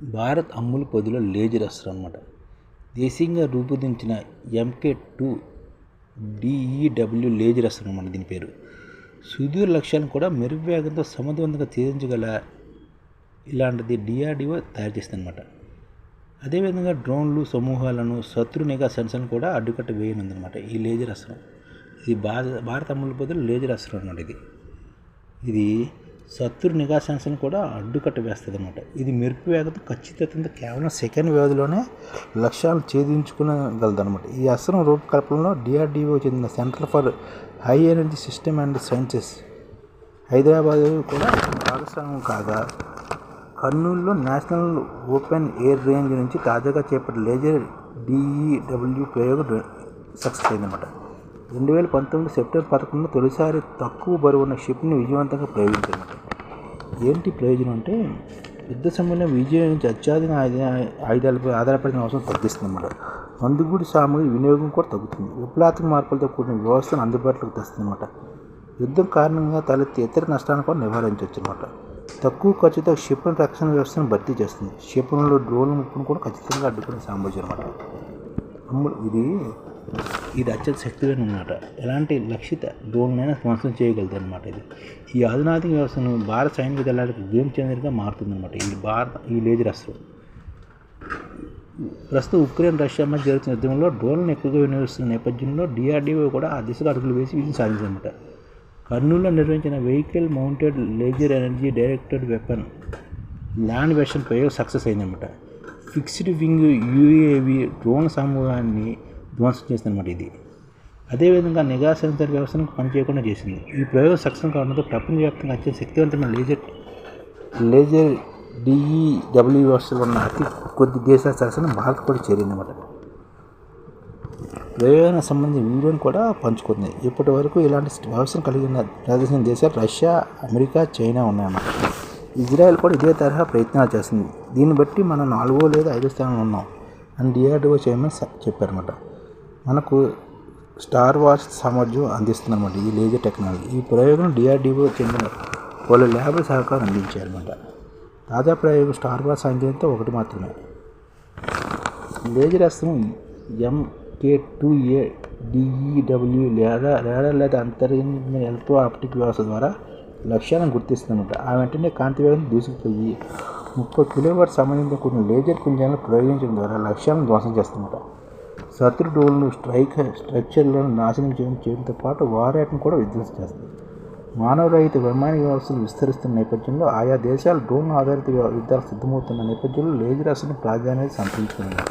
భారత్ అమ్ముల పొదిలో లేజర్ అస్త్రం అనమాట దేశీయంగా రూపొందించిన ఎంకే టూ డిఈడబ్ల్యూ లేజర్ అస్త్రం అనమాట దీని పేరు. సుదూర లక్ష్యాలను కూడా మెరుగువేగంతో సమర్థవంతంగా ఛేదించగల ఇలాంటిది డిఆర్డిఓ తయారు చేస్తుందన్నమాట అదేవిధంగా డ్రోన్లు సమూహాలను శత్రు నిఘా సెన్సర్ను కూడా అడ్డుకట్ట వేయనుందనమాట ఈ లేజర్ అస్త్రం ఇది భారత భారత అమ్ముల బదులు లేజర్ అస్త్రం అనమాట ఇది. ఇది శత్రు నిఘా సెన్సర్ని కూడా అడ్డుకట్ట వేస్తుంది అనమాట ఇది మెరుపు వేగంతో ఖచ్చితంగా కేవలం సెకండ్ వ్యవధిలోనే లక్ష్యాలను ఛేదించుకునగలదు అనమాట ఈ అస్త్రం రూపకల్పనలో డిఆర్డిఓ చెందిన centre for high energy system and sciences Hyderabad కూడా భాగస్వామ్యం కాగా కర్నూలులో నేషనల్ ఓపెన్ ఎయిర్ రేంజ్ నుంచి తాజాగా చేపట్టిన లేజర్ డిఈడబ్ల్యూ ప్రయోగం సక్సెస్ అయిందన్నమాట. రెండు వేల పంతొమ్మిది సెప్టెంబర్ పదకొండున తొలిసారి తక్కువ బరువున్న షిప్ని విజయవంతంగా ప్రయోగించారన్నమాట ఏంటి ప్రయోజనం అంటే యుద్ధ సమయంలో విజయం నుంచి అత్యాధునిక ఆయుధాలపై ఆధారపడిన అవసరం తగ్గిస్తుందన్నమాట. మందుగుడి సామగ్రి వినియోగం కూడా తగ్గుతుంది. విప్లవాత్మక మార్పులతో కూడిన వ్యవస్థను అందుబాటులోకి తెస్తుందన్నమాట. యుద్ధం కారణంగా తలెత్తే ఇతర నష్టాలను కూడా నివారించవచ్చు అనమాట తక్కువ ఖర్చుతో క్షిపణి రక్షణ వ్యవస్థను భర్తీ చేస్తుంది. క్షిపణిలో డ్రోన్ల ముప్పును కూడా ఖచ్చితంగా అడ్డుకునే సామర్థ్యం అనమాట ఇది ఇది అత్యంత శక్తివంతం అనమాట ఎలాంటి లక్షిత డ్రోన్లైనా ధ్వంసం చేయగలదు అనమాట ఇది. ఈ అధునాతిక వ్యవస్థను భారత సైనిక దళాలకు గేమ్ చేంజర్గా మారుతుంది అనమాట ఈ భారత ఈ లేజర్ అస్త్రం. ప్రస్తుతం ఉక్రెయిన్ రష్యా మధ్య జరుగుతున్న యుద్ధంలో డ్రోన్లను ఎక్కువగా వినియోగిస్తున్న నేపథ్యంలో డిఆర్డీఓ కూడా ఆ దిశగా అడుగులు వేసి విజయం సాధించారన్నమాట కర్నూలులో నిర్వహించిన vehicle mounted laser energy directed weapon land version ప్రయోగం సక్సెస్ అయిందన్నమాట. ఫిక్స్డ్ వింగ్ యూఏవి డ్రోన్ సమూహాన్ని ధ్వంసం చేసిందన్నమాట ఇది. అదేవిధంగా నిఘా సెన్సర్ వ్యవస్థను పనిచేయకుండా చేసింది. ఈ ప్రయోగం సక్సెస్ కావడంతో ప్రపంచవ్యాప్తంగా అత్యంత శక్తివంతమైన లేజర్ లేజర్ డిఈడబ్ల్యూ వ్యవస్థలు ఉన్న అతి కొద్ది దేశాల సరసన భారత్ కూడా చేరిందన్నమాట. ప్రయోజన సంబంధించిన వీడియోని కూడా పంచుకుంది. ఇప్పటి వరకు ఇలాంటి వ్యవస్థను కలిగిన ప్రదర్శన దేశాలు రష్యా అమెరికా చైనా ఉన్నాయన్నమాట. ఇజ్రాయెల్ కూడా ఇదే తరహా ప్రయత్నాలు చేస్తుంది. దీన్ని బట్టి మనం నాలుగో లేదా ఐదో స్థానంలో ఉన్నాం అని డిఆర్డిఓ చైర్మన్ చెప్పారన్నమాట. మనకు స్టార్ వార్స్ సామర్థ్యం అందిస్తుందన్నమాట ఈ లేజర్ టెక్నాలజీ. ఈ ప్రయోగం డిఆర్డిఓ చెందిన వాళ్ళ ల్యాబ్ సహకారం అందించారన్నమాట. తాజా ప్రయోగం స్టార్ వార్స్ సాంకేతికత ఒకటి మాత్రమే. లేజర్ అస్త్రం ఎంకే టూ ఏ డిఈడబ్ల్యూ లేదా లేదా లేదా అంతర్గత ఎలక్ట్రో ఆప్టిక్ వ్యవస్థ ద్వారా లక్ష్యాలను గుర్తిస్తుందన్నమాట. ఆ వెంటనే కాంతి వేగం దూసుకుపోయి ముప్పై కిలోవాట్ సంబంధించిన కొన్ని లేజర్ కుంజాలను ప్రయోగించడం ద్వారా లక్ష్యాలను ధ్వంసం చేస్తుందన్నమాట. శత్రు స్ట్రైక్ స్ట్రక్చర్లను నాశనం చేయడం చేయడంతో పాటు వారేట్ను కూడా విధ్వంసం చేస్తాయి మానవరహిత వైమానిక వ్యవస్థలు విస్తరిస్తున్న నేపథ్యంలో ఆయా దేశాలు డ్రోన్ ఆధారిత యుద్ధాలు సిద్ధమవుతున్న నేపథ్యంలో లేజర్ అసలు ప్రాధాన్యత సంతరించుకున్నారు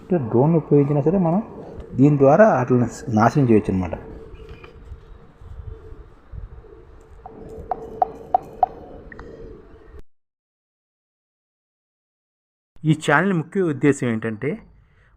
అంటే డ్రోన్ ఉపయోగించినా సరే మనం దీని ద్వారా వాటిని నాశనం చేయొచ్చు అనమాట ఈ ఛానల్ ముఖ్య ఉద్దేశం ఏంటంటే